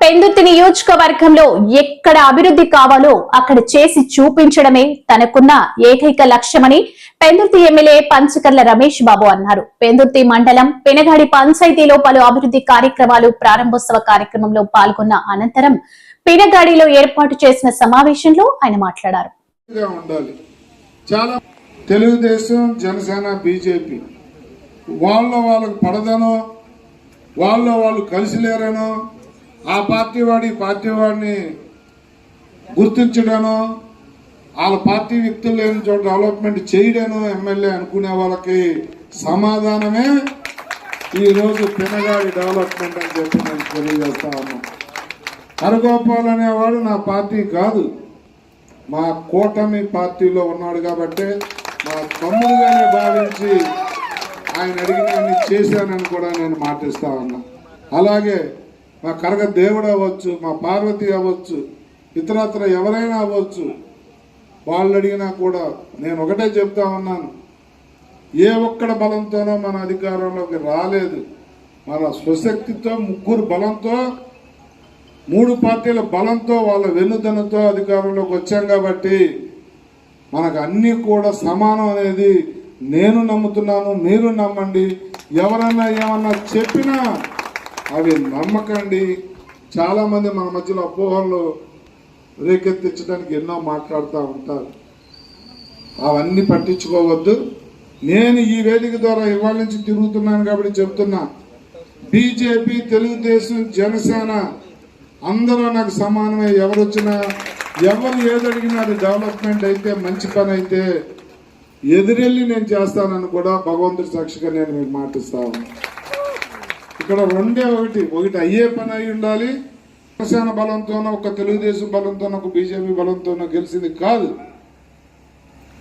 పెందుర్తి నియోజకవర్గంలో ఎక్కడ అభివృద్ధి కావాలో అక్కడ చేసి చూపించడమే తనకున్న ఏకైక లక్ష్యమని పెందుర్తి ఎమ్మెల్యే పంచకర్ల రమేష్ బాబు అన్నారు. పెందుర్తి మండలం పెనగాడి పంచాయతీలో పలు అభివృద్ధి కార్యక్రమాలు ప్రారంభోత్సవ కార్యక్రమంలో పాల్గొన్న అనంతరం పెనగాడిలో ఏర్పాటు చేసిన సమావేశంలో ఆయన మాట్లాడారు. తెలుగుదేశం జనసేన బీజేపీ వాళ్ళ వాళ్ళకు పడదనో వాళ్ళ వాళ్ళు కలిసి లేరనో ఆ పార్టీ వాడి పార్టీ వాడిని గుర్తించడనో వాళ్ళ పార్టీ వ్యక్తులు లేని చోట డెవలప్మెంట్ చేయడనో ఎమ్మెల్యే అనుకునే వాళ్ళకి సమాధానమే ఈరోజు పినగాడి డెవలప్మెంట్ అని చెప్పి నేను తెలియజేస్తా ఉన్నాను. హరగోపాల్ అనేవాడు నా పార్టీ కాదు. మా కూటమి పార్టీలో ఉన్నాడు కాబట్టి మా తమ్ముడుగానే భావించి ఆయన అడిగిన చేశానని కూడా నేను మాటిస్తా ఉన్నా. అలాగే మా కరగ దేవుడు అవ్వచ్చు మా పార్వతి అవ్వచ్చు ఇతరత్ర ఎవరైనా అవ్వచ్చు వాళ్ళు అడిగినా కూడా నేను ఒకటే చెప్తా ఉన్నాను. ఏ ఒక్కడ బలంతోనో మన అధికారంలోకి రాలేదు. మన స్వశక్తితో ముగ్గురు బలంతో మూడు పార్టీల బలంతో వాళ్ళ వెన్నుదన్నుతో అధికారంలోకి వచ్చాం కాబట్టి మనకు అన్నీ కూడా సమానం అనేది నేను నమ్ముతున్నాను మీరు నమ్మండి. ఎవరన్నా ఏమన్నా చెప్పినా అవి నమ్మకండి చాలామంది మన మధ్యలో అపోహలు రేకెత్తించడానికి ఎన్నో మాట్లాడుతూ ఉంటారు. అవన్నీ పట్టించుకోవద్దు. నేను ఈ వేదిక ద్వారా ఇవాళ నుంచి తిరుగుతున్నాను కాబట్టి చెప్తున్నా. బీజేపీ తెలుగుదేశం జనసేన అందరూ నాకు సమానమే. ఎవరు వచ్చినా ఎవరు ఏదడిగినా అది డెవలప్మెంట్ అయితే మంచి పని అయితే ఎదురెళ్ళి నేను చేస్తానని కూడా భగవంతుడి సాక్షిగా నేను మీకు మాటిస్తాను ఇక్కడ రెండే ఒకటి. ఒకటి అయ్యే పని అయి ఉండాలి. జనసేన బలంతోనో ఒక తెలుగుదేశం బలంతోనో ఒక బీజేపీ బలంతోనో గెలిచింది కాదు.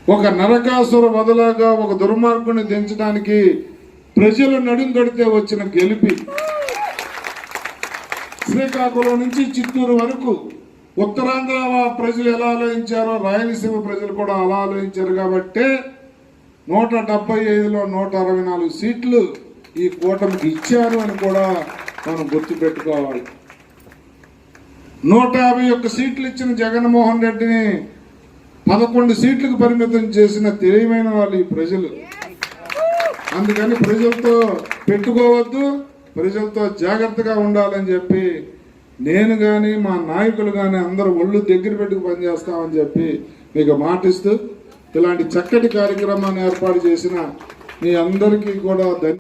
ఒక నరకాసుర బదులాగా ఒక దుర్మార్గుని దించడానికి ప్రజలు నడుం కడితే వచ్చిన గెలిపి. శ్రీకాకుళం నుంచి చిత్తూరు వరకు ఉత్తరాంధ్ర ప్రజలు ఎలా ఆలోచించారో రాయలసీమ ప్రజలు కూడా అలా ఆలోచించారు కాబట్టి నూట డెబ్బై ఐదులో నూట అరవై నాలుగు సీట్లు ఈ కూటమికి ఇచ్చారు అని కూడా మనం గుర్తుపెట్టుకోవాలి. నూట యాభై ఒక్క సీట్లు ఇచ్చిన జగన్మోహన్ రెడ్డిని పదకొండు సీట్లకు పరిమితం చేసిన తెలియమైన వాళ్ళు ఈ ప్రజలు. అందుకని ప్రజలతో పెట్టుకోవద్దు ప్రజలతో జాగ్రత్తగా ఉండాలని చెప్పి నేను కానీ మా నాయకులు కానీ అందరూ ఒళ్ళు దగ్గర పెట్టుకు పనిచేస్తామని చెప్పి మీకు మాటిస్తూ ఇలాంటి చక్కటి కార్యక్రమాన్ని ఏర్పాటు చేసిన మీ అందరికీ కూడా